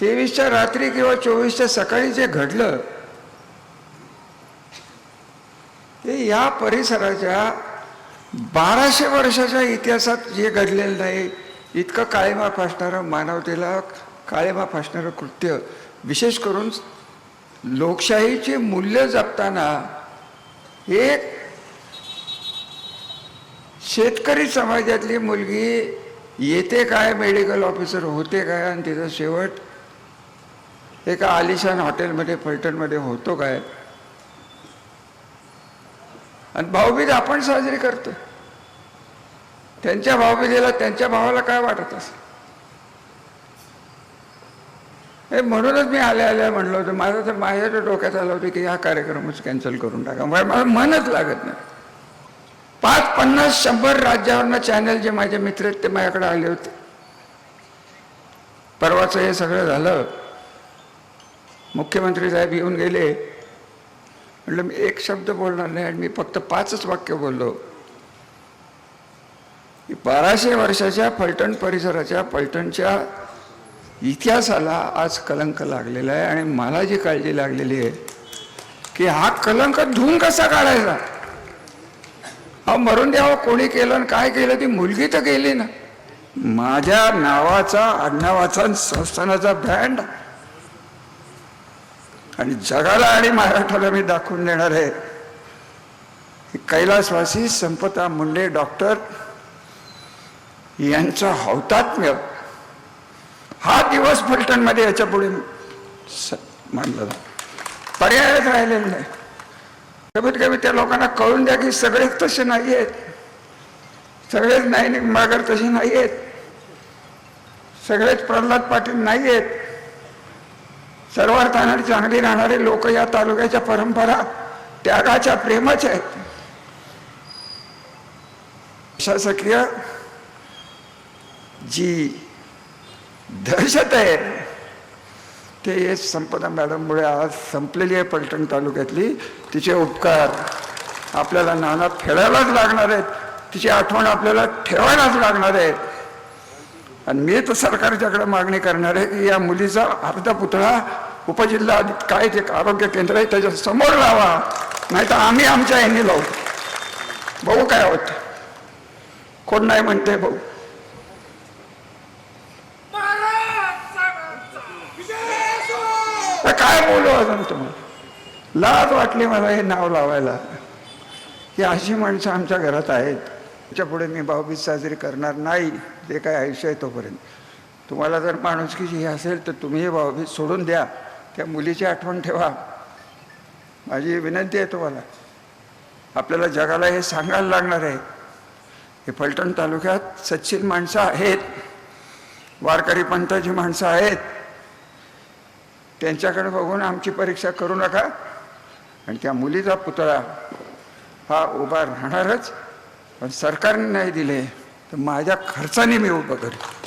तेवीसच्या रात्री किंवा चोवीसच्या सकाळी जे घडलं ते या परिसराच्या बाराशे वर्षाच्या इतिहासात जे घडलेलं नाही इतकं काळेमाप असणारं मानवतेला काळेमाप असणारं कृत्य विशेष करून लोकशाहीची मूल्य जपताना एक शेतकरी समाजातली मुलगी येते काय मेडिकल ऑफिसर होते काय आणि तिचा शेवट एका आलिशान हॉटेलमध्ये फलटणमध्ये होतो काय? आणि भाऊबीज आपण साजरी करतो त्यांच्या भाऊबीजेला त्यांच्या भावाला काय वाटत असं हे म्हणूनच मी आल्या आल्या म्हणलं होतं. माझं तर माझ्या तर डोक्यात आलं होतं की हा कार्यक्रमच कॅन्सल करून टाका. म्हणजे मला मनच लागत नाही. पाच पन्नास शंभर राज्यावरनं चॅनल जे माझे मित्र आहेत ते माझ्याकडे आले होते. परवाचं हे सगळं झालं. मुख्यमंत्री साहेब येऊन गेले. म्हटलं मी एक शब्द बोलणार नाही आणि मी फक्त पाचच वाक्य बोललो. बाराशे वर्षाच्या फलटण परिसराच्या फलटणच्या इतिहासाला आज कलंक लागलेला आहे आणि मला जी काळजी लागलेली आहे की हा कलंक धुवून कसा काढायचा? हा मरून द्यावं कोणी केलं आणि काय केलं ती मुलगी तर गेली ना. माझ्या नावाचा आडनावाचा संस्थानाचा ब्रँड आणि जगाला आणि महाराष्ट्राला मी दाखवून देणार आहे. कैलासवासी संपता मुंडे डॉक्टर यांचं हौतात्म्य हा दिवस फलटणमध्ये याच्यापुढे स- मानला पर्यायच राहिलेला नाही. कमीत कमी त्या लोकांना कळून द्या की सगळेच तसे नाही आहेत सगळेच नाही मागर तसे नाही आहेत सगळेच प्रल्हाद पाटील नाही आहेत सर्वार्थाने चांगली राहणारे लोक या तालुक्याच्या परंपरा त्यागाच्या प्रेमाच्या आहेत. शासकीय जी दहशत आहे ते हे संपदा मॅडममुळे आज संपलेली आहे पलटण तालुक्यातली. तिचे उपकार आपल्याला नाना फेडायलाच लागणार आहेत. तिची आठवण आपल्याला ठेवायलाच लागणार आहेत. आणि मी तर सरकारच्याकडे मागणी करणार आहे की या मुलीचा अर्धा पुतळा उपजिल्हा काय ते आरोग्य केंद्र आहे त्याच्यासमोर लावा. नाही तर आम्ही आमच्या यांनी लावू. भाऊ काय होत? कोण नाही म्हणते भाऊ? तर काय बोलू अजून तुम्हाला लाज वाटली मला हे नाव लावायला. की अशी माणसं आमच्या घरात आहेत. त्याच्या पुढे मी भाऊबीज साजरी करणार नाही. ते काय आयुष्य आहे तोपर्यंत. तुम्हाला जर माणुसकीची हे असेल तर तुम्ही हे भाऊबीज सोडून द्या. त्या मुलीची आठवण ठेवा. माझी विनंती आहे तुम्हाला. आपल्याला जगाला हे सांगायला लागणार आहे. हे फलटण तालुक्यात सच्चिन माणसं आहेत. वारकरी पंथाची माणसं आहेत. त्यांच्याकडे बघून आमची परीक्षा करू नका. आणि त्या मुलीचा पुतळा हा उभा राहणारच. पण सरकारने नाही दिले. तर माझ्या खर्चाने मी उभं करेन